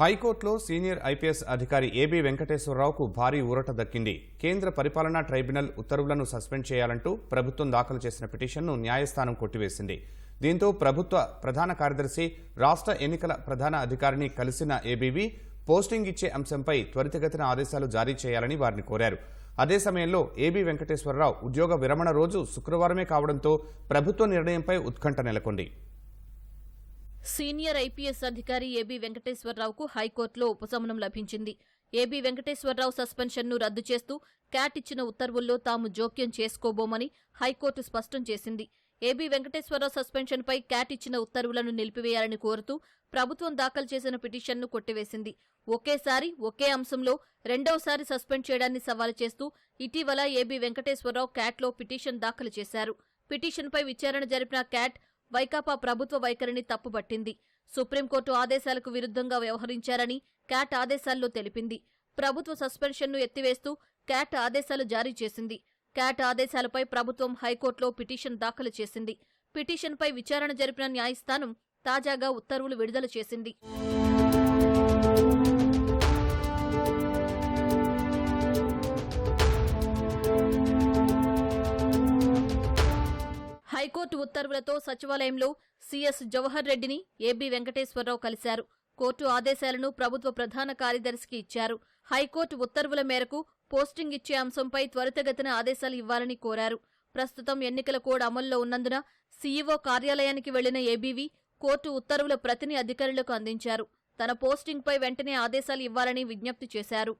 హైకోర్టులో senior IPS అధికారి AB వెంకటేశ్వరరావుకు భారీ ఊరట దక్కింది. కేంద్ర పరిపాలనా ట్రైబ్యునల్ ఉత్తర్వులను సస్పెండ్ చేయాలంటూ ప్రభుత్వం దాఖలు చేసిన పిటిషన్ను న్యాయస్థానం కొట్టివేసింది. దీంతో ప్రభుత్వ ప్రధాన కార్యదర్శి రాష్ట్ర ఎన్నికల ప్రధాన అధికారిని కలిసిన ఏబీవి పోస్టింగ్ ఇచ్చే అంశంపై త్వరితగతిన ఆదేశాలు జారీ చేయాలని వారిని కోరారు. అదే సమయంలో ఏబీ వెంకటేశ్వరరావు ఉద్యోగ విరమణ రోజు శుక్రవారమే కావడంతో ప్రభుత్వ నిర్ణయంపై ఉత్కంఠ నెలకొంది. సీనియర్ ఐపీఎస్ అధికారి ఏబీ వెంకటేశ్వరరావుకు హైకోర్టులో ఉపశమనం లభించింది. ఏబీ వెంకటేశ్వరరావు సస్పెన్షన్ను రద్దు చేస్తూ క్యాట్ ఇచ్చిన ఉత్తర్వుల్లో తాము జోక్యం చేసుకోబోమని హైకోర్టు స్పష్టం చేసింది. ఏబీ వెంకటేశ్వరరావు సస్పెన్షన్పై క్యాట్ ఇచ్చిన ఉత్తర్వులను నిలిపివేయాలని కోరుతూ ప్రభుత్వం దాఖలు చేసిన పిటిషన్ను కొట్టివేసింది. ఒకేసారి ఒకే అంశంలో రెండవసారి సస్పెండ్ చేయడాన్ని సవాలు చేస్తూ ఇటీవల ఏబీ వెంకటేశ్వరరావు క్యాట్లో పిటిషన్ దాఖలు చేశారు. పిటిషన్పై విచారణ జరిపిన క్యాట్ వైకాపా ప్రభుత్వ వైఖరిని తప్పుబట్టింది సుప్రీంకోర్టు ఆదేశాలకు విరుద్ధంగా వ్యవహరించారని క్యాట్ ఆదేశాల్లో తెలిపింది. ప్రభుత్వ సస్పెన్షన్ను ఎత్తివేస్తూ క్యాట్ ఆదేశాలు జారీ చేసింది. క్యాట్ ఆదేశాలపై ప్రభుత్వం హైకోర్టులో పిటిషన్ దాఖలు చేసింది. పిటిషన్పై విచారణ జరిపిన న్యాయస్థానం తాజాగా ఉత్తర్వులు విడుదల చేసింది. ఉత్తర్వులతో సచివాలయంలో సీఎస్ జవహర్ రెడ్డిని ఏబీ వెంకటేశ్వరరావు కలిశారు. కోర్టు ఆదేశాలను ప్రభుత్వ ప్రధాన కార్యదర్శికి ఇచ్చారు. హైకోర్టు ఉత్తర్వుల మేరకు పోస్టింగ్ ఇచ్చే అంశంపై త్వరితగతిన ఆదేశాలు ఇవ్వాలని కోరారు. ప్రస్తుతం ఎన్నికల కోడ్ అమల్లో ఉన్నందున సీఈఓ కార్యాలయానికి వెళ్ళిన ఏబీవీ కోర్టు ఉత్తర్వుల ప్రతిని అధికారులకు అందించారు. తన పోస్టింగ్పై వెంటనే ఆదేశాలు ఇవ్వాలని విజ్ఞప్తి చేశారు.